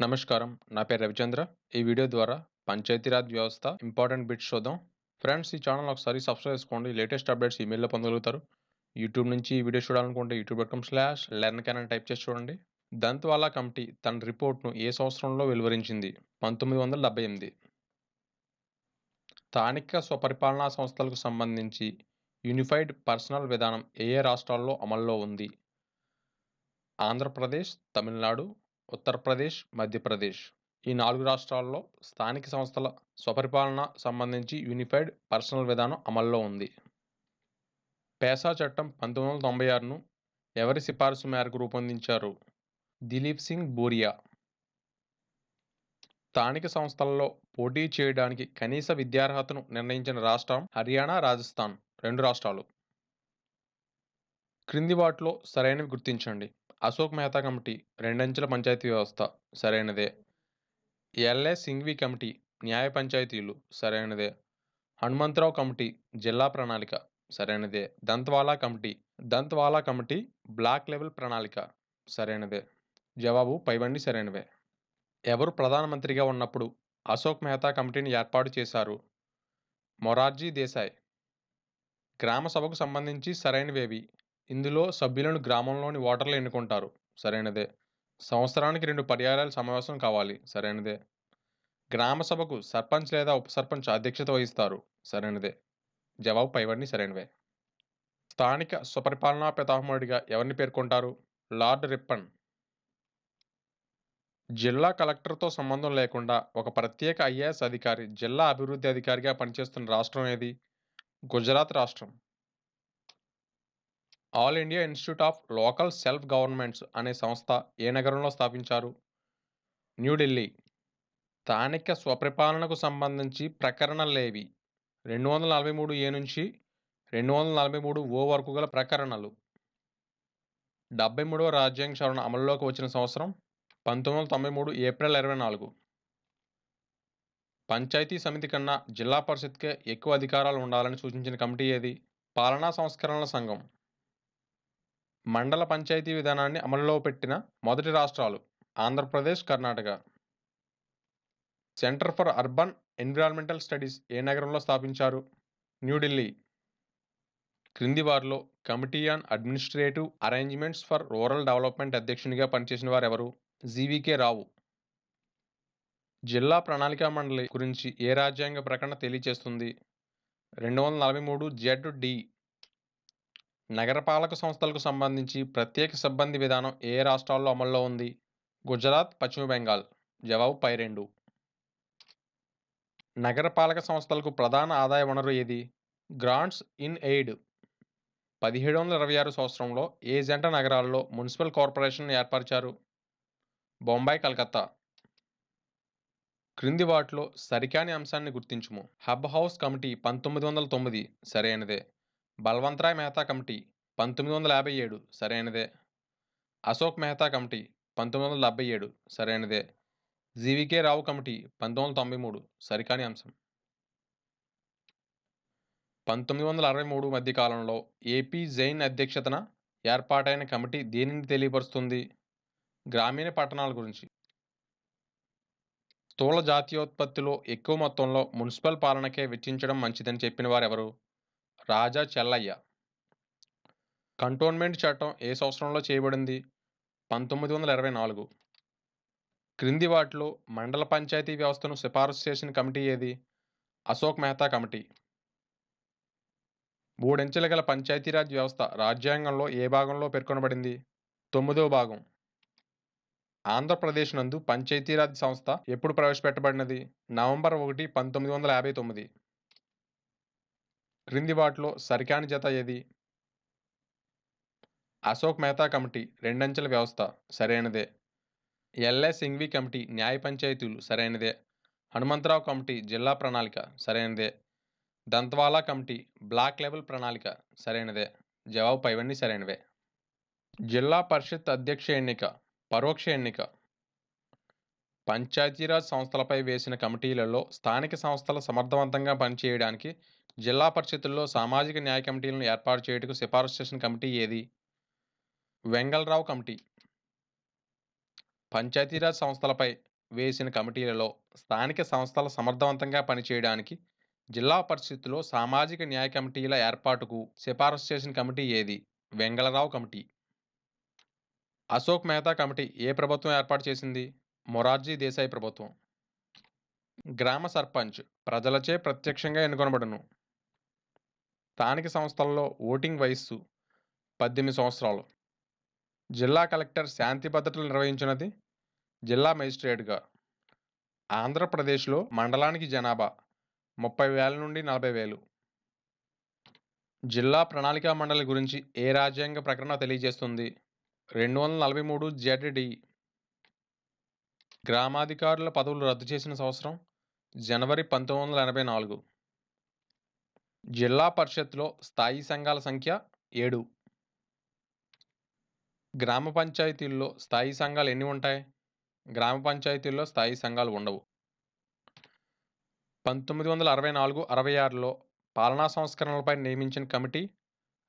నమస్కారం. నా పేరు రవిచంద్ర. ఈ వీడియో ద్వారా పంచాయతీరాజ్ వ్యవస్థ ఇంపార్టెంట్ బిట్స్ చూద్దాం. ఫ్రెండ్స్ ఈ ఛానల్ ఒకసారి సబ్స్క్రైబ్ చేసుకోండి. లేటెస్ట్ అప్డేట్స్ ఈమెయిల్లో పొందగలుగుతారు. యూట్యూబ్ నుంచి ఈ వీడియో చూడాలనుకుంటే YouTube dot com slash learn can type చేసి చూడండి. దంత్వాలా కమిటీ తన రిపోర్ట్ను ఏ సంవత్సరంలో వెలువరించింది? పంతొమ్మిది వందల డెబ్బై ఎనిమిది. స్థానిక స్వపరిపాలనా సంస్థలకు సంబంధించి యూనిఫైడ్ పర్సనల్ విధానం ఏ ఏ రాష్ట్రాల్లో అమల్లో ఉంది? ఆంధ్రప్రదేశ్ తమిళనాడు ఉత్తరప్రదేశ్ మధ్యప్రదేశ్ ఈ నాలుగు రాష్ట్రాల్లో స్థానిక సంస్థల స్వపరిపాలన సంబంధించి యూనిఫైడ్ పర్సనల్ విధానం అమల్లో ఉంది. పేసా చట్టం పంతొమ్మిది వందల తొంభై ఆరును ఎవరి సిఫార్సు మేరకు రూపొందించారు? దిలీప్ సింగ్ బూరియా స్థానిక సంస్థలలో పోటీ చేయడానికి కనీస విద్యార్హతను నిర్ణయించిన రాష్ట్రం హర్యానా రాజస్థాన్ రెండు రాష్ట్రాలు. క్రింది వాటిలో సరైనవి గుర్తించండి. అశోక్ మెహతా కమిటీ రెండంచెల పంచాయతీ వ్యవస్థ సరైనదే. ఎల్ఏ సింఘ్వి కమిటీ న్యాయ పంచాయతీలు సరైనదే. హనుమంతరావు కమిటీ జిల్లా ప్రణాళిక సరైనదే. Dantwala committee Dantwala committee block level ప్రణాళిక సరైనదే. జవాబు పైబండి సరైనవే ఎవరు ప్రధానమంత్రిగా ఉన్నప్పుడు అశోక్ మెహతా కమిటీని ఏర్పాటు చేశారు? మొరార్జీ దేశాయ్. గ్రామ సభకు సంబంధించి సరైనవేవి? ఇందులో సభ్యులను గ్రామంలోని ఓటర్లు ఎన్నుకుంటారు. సరైనదే. సంవత్సరానికి రెండు పర్యాయాలు సమావేశం కావాలి. సరైనదే. గ్రామ సభకు సర్పంచ్ లేదా ఉప సర్పంచ్ అధ్యక్షత వహిస్తారు. సరైనదే. జవాబు పైవన్నీ సరైనవే. స్థానిక స్వపరిపాలనా పితామహుడిగా ఎవరిని పేర్కొంటారు? Lord Ripon. జిల్లా కలెక్టర్తో సంబంధం లేకుండా ఒక ప్రత్యేక ఐఏఎస్ అధికారి జిల్లా అభివృద్ధి అధికారిగా పనిచేస్తున్న రాష్ట్రం ఏది? గుజరాత్ రాష్ట్రం. All India institute of local self governments అనే సంస్థ ఏ నగరంలో స్థాపించారు? న్యూఢిల్లీ. స్థానిక స్వపరిపాలనకు సంబంధించి ప్రకరణలేవి. రెండు వందల నలభై మూడు ఏ నుంచి రెండు వందల నలభై మూడు ఓ వరకు గల ప్రకరణలు. డెబ్బై మూడవ రాజ్యాంగ సవరణ అమల్లోకి వచ్చిన సంవత్సరం పంతొమ్మిది వందల తొంభై మూడు ఏప్రిల్ ఇరవై నాలుగు. పంచాయతీ సమితి కన్నా జిల్లా పరిషత్కే ఎక్కువ అధికారాలు ఉండాలని సూచించిన కమిటీ ఏది? పాలనా సంస్కరణల సంఘం. మండల పంచాయతీ విధానాన్ని అమలులో పెట్టిన మొదటి రాష్ట్రాలు Andhra Pradesh Karnataka. Centre for urban environmental studies ఏ నగరంలో స్థాపించారు? న్యూఢిల్లీ. క్రింది వారిలో committee on administrative arrangements for rural development అధ్యక్షునిగా పనిచేసిన వారు ఎవరు జీవీకే రావు. జిల్లా ప్రణాళికా మండలి గురించి ఏ రాజ్యాంగ ప్రకటన తెలియజేస్తుంది రెండు వందల నలభై మూడు జెడ్ డి నగరపాలక సంస్థలకు సంబంధించి ప్రత్యేక సిబ్బంది విధానం ఏ రాష్ట్రాల్లో అమల్లో ఉంది? గుజరాత్ పశ్చిమ బెంగాల్. జవాబు పై రెండు. నగరపాలక సంస్థలకు ప్రధాన ఆదాయ వనరు ఏది? Grants in aid. పదిహేడు వందల ఇరవై ఆరు సంవత్సరంలో ఏ జంట నగరాల్లో మున్సిపల్ కార్పొరేషన్ ఏర్పరిచారు? బొంబాయి కలకత్తా. క్రింది వాటిలో సరికాని అంశాన్ని గుర్తించుము. హబ్ హౌస్ కమిటీ పంతొమ్మిది వందల తొమ్మిది సరైనదే. బల్వంతరాయ్ మెహతా కమిటీ పంతొమ్మిది వందల యాభై ఏడు సరైనదే. అశోక్ మెహతా కమిటీ పంతొమ్మిది వందల డెబ్బై ఏడు సరైనదే. జీవికే రావు కమిటీ పంతొమ్మిది వందల తొంభై మూడు సరికాని అంశం. పంతొమ్మిది వందల అరవై మూడు మధ్య కాలంలో ఏపీ జైన్ అధ్యక్షతన ఏర్పాటైన కమిటీ దేనిని తెలియపరుస్తుంది? గ్రామీణ పట్టణాల గురించి. స్థూల జాతీయోత్పత్తిలో ఎక్కువ మొత్తంలో మున్సిపల్ పాలనకే వెచ్చించడం మంచిదని చెప్పిన వారెవరు? రాజా చెల్లయ్య. కంటోన్మెంట్ చట్టం ఏ సంవత్సరంలో చేయబడింది? పంతొమ్మిది వందల ఇరవై నాలుగు. క్రింది వాటిలో మండల పంచాయతీ వ్యవస్థను సిఫారసు చేసిన కమిటీ ఏది? అశోక్ మెహతా కమిటీ. మూడంచెల గల పంచాయతీరాజ్ వ్యవస్థ రాజ్యాంగంలో ఏ భాగంలో పేర్కొనబడింది? తొమ్మిదవ భాగం. ఆంధ్రప్రదేశ్ నందు పంచాయతీరాజ్ సంస్థ ఎప్పుడు ప్రవేశపెట్టబడినది? నవంబర్ ఒకటి పంతొమ్మిది వందల యాభై తొమ్మిది. క్రింది వాటిలో సరికాని జత ఏది? అశోక్ మెహతా కమిటీ రెండంచెల వ్యవస్థ సరైనదే. ఎల్ఏ సింఘ్వి కమిటీ న్యాయ పంచాయతీలు సరైనదే. హనుమంతరావు కమిటీ జిల్లా ప్రణాళిక సరైనదే. దంత్వాలా కమిటీ బ్లాక్ లెవెల్ ప్రణాళిక సరైనదే. జవాబు పైవన్నీ సరైనవే. జిల్లా పరిషత్ అధ్యక్ష ఎన్నిక పరోక్ష ఎన్నిక. పంచాయతీరాజ్ సంస్థలపై వేసిన కమిటీలలో స్థానిక సంస్థలు సమర్థవంతంగా పనిచేయడానికి జిల్లా పరిషత్తుల్లో సామాజిక న్యాయ కమిటీలను ఏర్పాటు చేయుటకు సిఫారసు చేసిన కమిటీ ఏది? వెంగళరావు కమిటీ. పంచాయతీరాజ్ సంస్థలపై వేసిన కమిటీలలో స్థానిక సంస్థల సమర్థవంతంగా పనిచేయడానికి జిల్లా పరిషత్తులో సామాజిక న్యాయ కమిటీల ఏర్పాటుకు సిఫారసు చేసిన కమిటీ ఏది? వెంగళరావు కమిటీ. అశోక్ మెహతా కమిటీ ఏ ప్రభుత్వం ఏర్పాటు చేసింది? మొరార్జీ దేశాయ్ ప్రభుత్వం. గ్రామ సర్పంచ్. ప్రజలచే ప్రత్యక్షంగా ఎన్నుకొనబడును. స్థానిక సంస్థల్లో ఓటింగ్ వయస్సు పద్దెనిమిది సంవత్సరాలు. జిల్లా కలెక్టర్ శాంతి భద్రతలు నిర్వహించినది జిల్లా మేజిస్ట్రేట్గా ఆంధ్రప్రదేశ్లో మండలానికి జనాభా ముప్పై వేల నుండి నలభై వేలు. జిల్లా ప్రణాళికా మండలి గురించి ఏ రాజ్యాంగ ప్రకటన తెలియజేస్తుంది? రెండు వందల నలభై మూడు జెడ్డి. గ్రామాధికారుల పదవులు రద్దు చేసిన సంవత్సరం జనవరి పంతొమ్మిది వందల ఎనభై నాలుగు. జిల్లా పరిషత్లో స్థాయి సంఘాల సంఖ్య ఏడు. గ్రామ పంచాయతీల్లో స్థాయి సంఘాలు ఎన్ని ఉంటాయి? గ్రామ పంచాయతీల్లో స్థాయి సంఘాలు ఉండవు. పంతొమ్మిది వందల అరవై నాలుగు అరవై ఆరులో పాలనా సంస్కరణలపై నియమించిన కమిటీ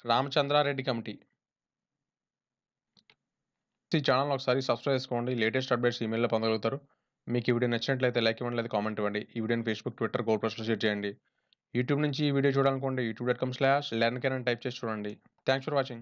రామచంద్రారెడ్డి కమిటీ. ఈ ఛానల్ ఒకసారి సబ్స్క్రైబ్ చేసుకోండి. లేటెస్ట్ అప్డేట్స్ ఈమెయిల్లో పొందగలుగుతారు. మీకు ఈ వీడియో నచ్చినట్లయితే లైక్ ఇవ్వండి లేదా కామెంట్ ఇవ్వండి. ఈ వీడియోని ఫేస్బుక్ ట్విట్టర్ గోల్ ప్లస్లో షేర్ చేయండి. యూట్యూబ్ నుంచి ఈ video చూడాలనుకోండి YouTube dot com slash learn can type చేసి చూడండి. Thanks for watching